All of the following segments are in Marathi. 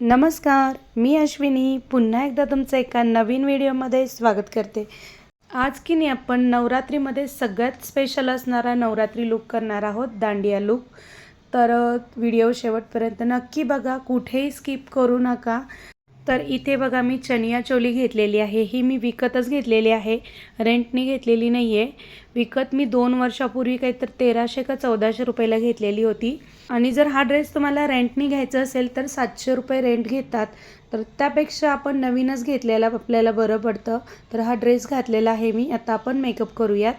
नमस्कार मी अश्विनी. पुन्हा एकदा तुमचं एका नवीन व्हिडिओमध्ये स्वागत करते. आज की नाही आपण नवरात्रीमध्ये सगळ्यात स्पेशल असणारा नवरात्री लुक करणार आहोत दांडिया लुक तर व्हिडिओ शेवटपर्यंत नक्की बघा कुठेही स्किप करू नका. तर इथे बघा मी चनिया चोली घेतलेली आहे. ही मी विकतच घेतलेली आहे. रेंटने घेतलेली नाही आहे विकत मी दोन वर्षापूर्वी काहीतरी तेराशे का चौदाशे रुपयाला घेतलेली होती. आणि जर हा ड्रेस तुम्हाला रेंटनी घ्यायचा असेल तर सातशे रुपये रेंट घेतात. तर त्यापेक्षा आपण नवीनच घेतलेला आपल्याला बरं पडतं. तर हा ड्रेस घातलेला आहे मी. आता आपण मेकअप करूयात.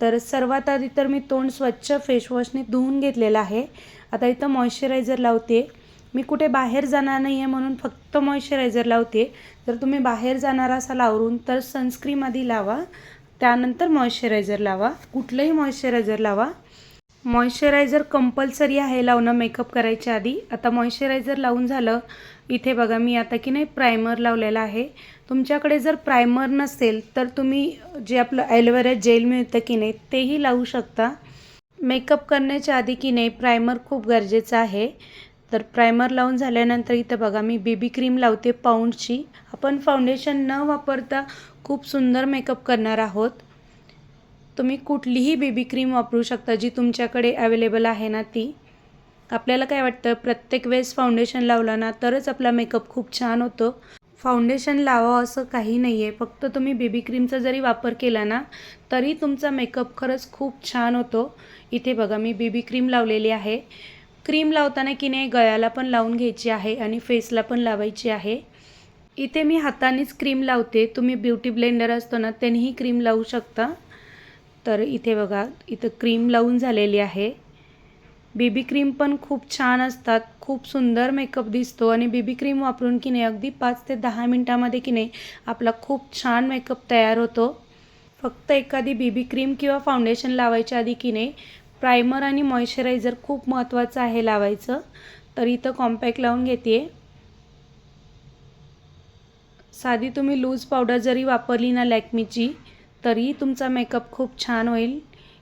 तर सर्वात आधी तर मी तोंड स्वच्छ फेसवॉशने धुवून घेतलेलं आहे. आता इथं मॉइश्चरायझर लावते मी कुठे बाहेर जाणार नाही आहे म्हणून फक्त मॉइश्चरायझर लावते जर तुम्ही बाहेर जाणार असाल आवरून तर सनस्क्रीम आधी लावा. त्यानंतर मॉइश्चरायझर लावा. कुठलंही मॉइश्चरायझर लावा. मॉइश्चरायझर कंपल्सरी आहे लावणं मेकअप करायच्या आधी. आता मॉइश्चरायझर लावून झालं इथे बघा मी आता की नाही प्रायमर लावलेला आहे. तुमच्याकडे जर प्रायमर नसेल तर तुम्ही जे आपलं ॲलोवेरा जेल मिळतं की नाही तेही लावू शकता. मेकअप करण्याच्या आधी की नाही प्रायमर खूप गरजेचं आहे. तर प्रायमर लावून झाल्यानंतर इथं बघा मी बेबी क्रीम लावते पाऊंडची आपण फाउंडेशन न वापरता खूप सुंदर मेकअप करणार आहोत. तुम्ही कुठलीही बेबी क्रीम वापरू शकता जी तुमच्याकडे अवेलेबल आहे ना ती. आपल्याला काय वाटतं? प्रत्येक वेळेस फाउंडेशन लावला ना तरच आपला मेकअप खूप छान होतो. फाउंडेशन लावा असं काही नाही आहे फक्त तुम्ही बेबी क्रीमचा जरी वापर केला ना तरी तुमचा मेकअप खरंच खूप छान होतो. इथे बघा मी बेबी क्रीम लावलेली आहे. क्रीम लावताना की नाही गळ्याला पण लावून घ्यायची आहे आणि फेसला पण लावायची आहे. इथे मी हातानेच क्रीम लावते. तुम्ही ब्युटी ब्लेंडर असतो ना त्यांनीही क्रीम लावू शकता. तर इथे बघा इथं क्रीम लावून झालेली आहे. बेबी क्रीम पण खूप छान असतात खूप सुंदर मेकअप दिसतो आणि बेबी क्रीम वापरून की नाही अगदी पाच ते दहा मिनटामध्ये की नाही आपला खूप छान मेकअप तयार होतो. फक्त एखादी बेबी क्रीम किंवा फाउंडेशन लावायच्या आधी की नाही प्रायमर आणि मॉइश्चरायझर खूप महत्त्वाचं आहे लावायचं. तर इथं कॉम्पॅक्ट लावून घेते साधी तुम्ही लूज पावडर जरी वापरली ना लॅक्मीची तरी तुमचा मेकअप खूप छान होईल.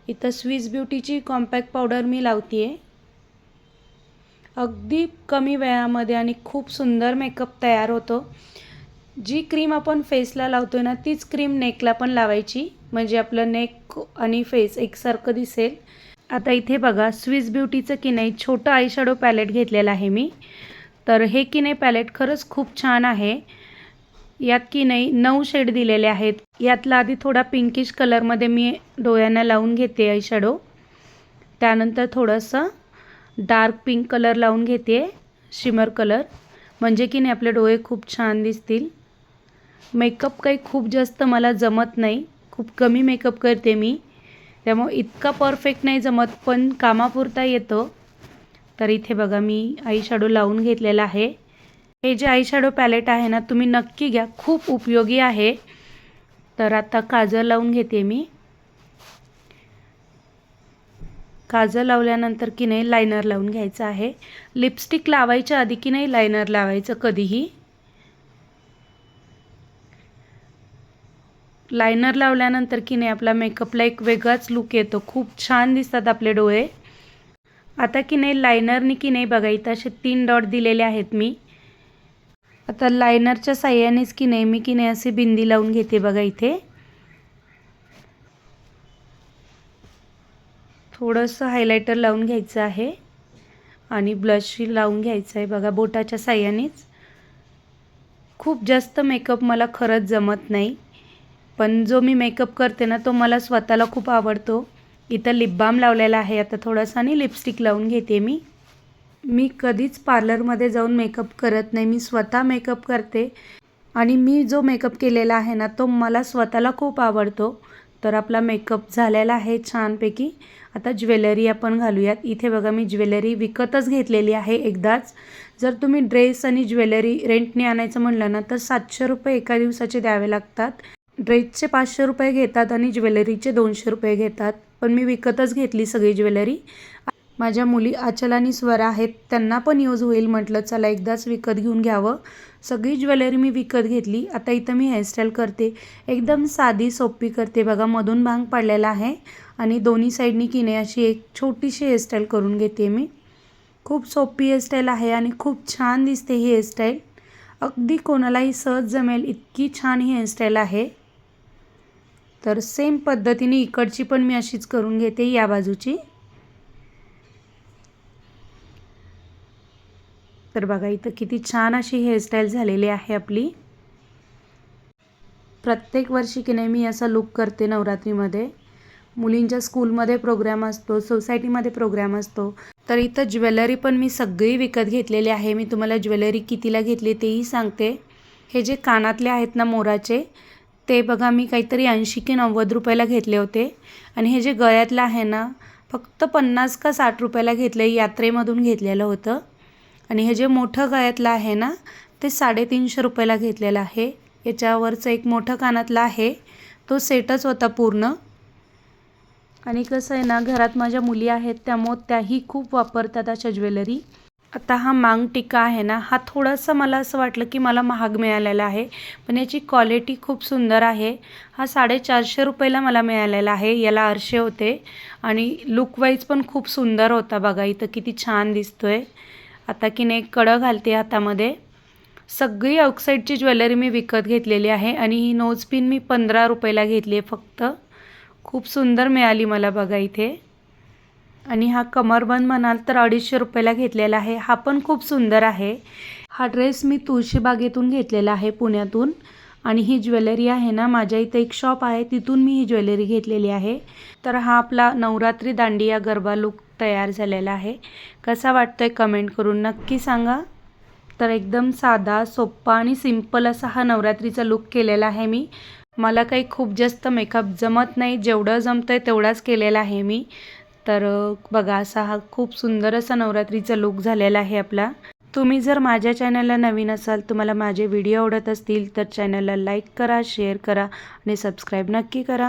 इथं स्विस ब्युटीची कॉम्पॅक्ट पावडर मी लावते आहे अगदी कमी वेळामध्ये आणि खूप सुंदर मेकअप तयार होतो. जी क्रीम आपण फेसला लावतो ना तीच क्रीम नेकला पण लावायची. म्हणजे आपलं नेक आणि फेस एकसारखं दिसेल. आता इथे बघा स्विस ब्युटीचं की नाही छोटं आयशॅडो पॅलेट घेतलेलं आहे मी. तर हे की नाही पॅलेट खरंच खूप छान आहे. यात की नाही नऊ शेड दिलेले आहेत. यातला आधी थोडा पिंकिश कलरमध्ये मी डोळ्यांना लावून घेते आयशॅडो त्यानंतर थोडंसं डार्क पिंक कलर लावून घेते शिमर कलर म्हणजे की नाही आपले डोळे खूप छान दिसतील. मेकअप काही खूप जास्त मला जमत नाही. खूप कमी मेकअप करते मी. त्यामुळे इतका परफेक्ट नाही जमत पण कामापुरता येतो. तर इथे बघा मी आई शॅडो लावून घेतलेला आहे. हे जे आयशॅडो पॅलेट आहे ना तुम्ही नक्की घ्या. खूप उपयोगी आहे. तर आता काजळ लावून घेते मी. काजळ लावल्यानंतर की नाही लायनर लावून घ्यायचं आहे. लिपस्टिक लावायच्या आधी की नाही लायनर लावायचं कधीही. लायनर लावल्यानंतर की नाही आपला मेकअपला एक वेगळाच लुक येतो. खूप छान दिसतात आपले डोळे. आता की नाही लायनरनी की नाही बघा इथं असे तीन डॉट दिलेले आहेत मी. आता लायनरच्या साह्यानेच की नाही? मी की नाही असे बिंदी लावून घेते बघा इथे. थोडंसं हायलायटर लावून घ्यायचं आहे. आणि ब्लश लावून घ्यायचं आहे बघा बोटाच्या साह्यानेच. खूप जास्त मेकअप मला खरंच जमत नाही. पण जो मी मेकअप करते ना तो मला स्वतःला खूप आवडतो. इथं लिप बाम लावलेला आहे. आता थोडासा आणि लिपस्टिक लावून घेते मी. मी कधीच पार्लरमध्ये जाऊन मेकअप करत नाही. मी स्वतः मेकअप करते. आणि मी जो मेकअप केलेला आहे ना तो मला स्वतःला खूप आवडतो. तर आपला मेकअप झालेला आहे छानपैकी. आता ज्वेलरी आपण घालूयात. इथे बघा मी ज्वेलरी विकतच घेतलेली आहे एकदाच. जर तुम्ही ड्रेस आणि ज्वेलरी रेंटने आणायचं म्हणलं ना तर सातशे रुपये एका दिवसाचे द्यावे लागतात. ड्रेसचे पाचशे रुपये घेतात आणि ज्वेलरीचे दोनशे रुपये घेतात. पण मी विकतच घेतली सगळी ज्वेलरी. माझ्या मुली आचल आणि स्वरा आहेत त्यांना पण यूज होईल म्हटलं चला एकदाच विकत घेऊन घ्यावं. सगळी ज्वेलरी मी विकत घेतली आता इथं मी हेअरस्टाईल करते. एकदम साधी सोपी करते. बघा मधून भांग पडलेला आहे आणि दोन्ही साईडनी की नाही अशी एक छोटीशी हेअरस्टाईल करून घेते मी. खूप सोपी हेअरस्टाईल आहे आणि खूप छान दिसते ही हेअरस्टाईल अगदी कोणालाही सहज जमेल इतकी छान ही हेअरस्टाईल आहे. तर सेम पद्धतीने इकडची पण मी अशीच करून घेते या बाजूची. तर बघा इथं किती छान अशी हेअरस्टाईल झालेली आहे आपली. प्रत्येक वर्षी की नाही मी असा लुक करते नवरात्रीमध्ये. मुलींच्या स्कूलमध्ये प्रोग्राम असतो सोसायटीमध्ये प्रोग्राम असतो. तर इथं ज्वेलरी पण मी सगळी विकत घेतलेली आहे. मी तुम्हाला ज्वेलरी कितीला घेतली तेही सांगते. हे जे कानातले आहेत ना मोराचे ते बघा मी काहीतरी ऐंशी की नव्वद रुपयाला घेतले होते. आणि हे जे गळ्यातलं आहे ना फक्त पन्नास का साठ रुपयाला घेतलं यात्रेमधून घेतलेलं होतं. आणि हे जे मोठं गळ्यातलं आहे ना ते साडेतीनशे रुपयाला घेतलेलं आहे. याच्यावरचं एक मोठं कानातलं आहे. तो सेटच होता पूर्ण. आणि कसं आहे ना घरात माझ्या मुली आहेत त्यामुळं त्याही खूप वापरतात अशा ज्वेलरी. आता हा मांग टिका आहे ना हा थोडासा मला असं वाटलं की मला महाग मिळालेला आहे पण याची क्वालिटी खूप सुंदर आहे. हा साडेचारशे रुपयाला मला मिळालेला आहे याला आरशे होते. आणि लुकवाईज पण खूप सुंदर होता बघा इथं किती छान दिसतो आहे आता की नाही कडं घालते हातामध्ये. सगळी आउटसाईडची ज्वेलरी मी विकत घेतलेली आहे आणि ही नोज पिन मी पंधरा रुपयाला घेतली आहे फक्त. खूप सुंदर मिळाली मला बघा इथे. आणि हा कमरबंद म्हणाल तर अडीचशे रुपयाला घेतलेला आहे. हा पण खूप सुंदर आहे. हा ड्रेस मी तुळशीबागेतून घेतलेला आहे पुण्यातून. आणि ही ज्वेलरी आहे ना माझ्या इथं एक शॉप आहे तिथून मी ही ज्वेलरी घेतलेली आहे. तर हा आपला नवरात्री दांडिया गरबा लुक तयार झालेला आहे. कसा वाटतोय कमेंट करून नक्की सांगा. तर एकदम साधा सोप्पा आणि सिंपल असा हा नवरात्रीचा लुक केलेला आहे मी. मला काही खूप जास्त मेकअप जमत नाही जेवढं जमतं आहे तेवढाच केलेला आहे मी. तर बघा असा हा खूप सुंदर असा नवरात्रीचा लुक झालेला आहे आपला. तुम्ही जर माझ्या चॅनलला नवीन असाल तुम्हाला माझे व्हिडिओ आवडत असतील तर चॅनलला लाईक करा शेअर करा आणि सबस्क्राईब नक्की करा.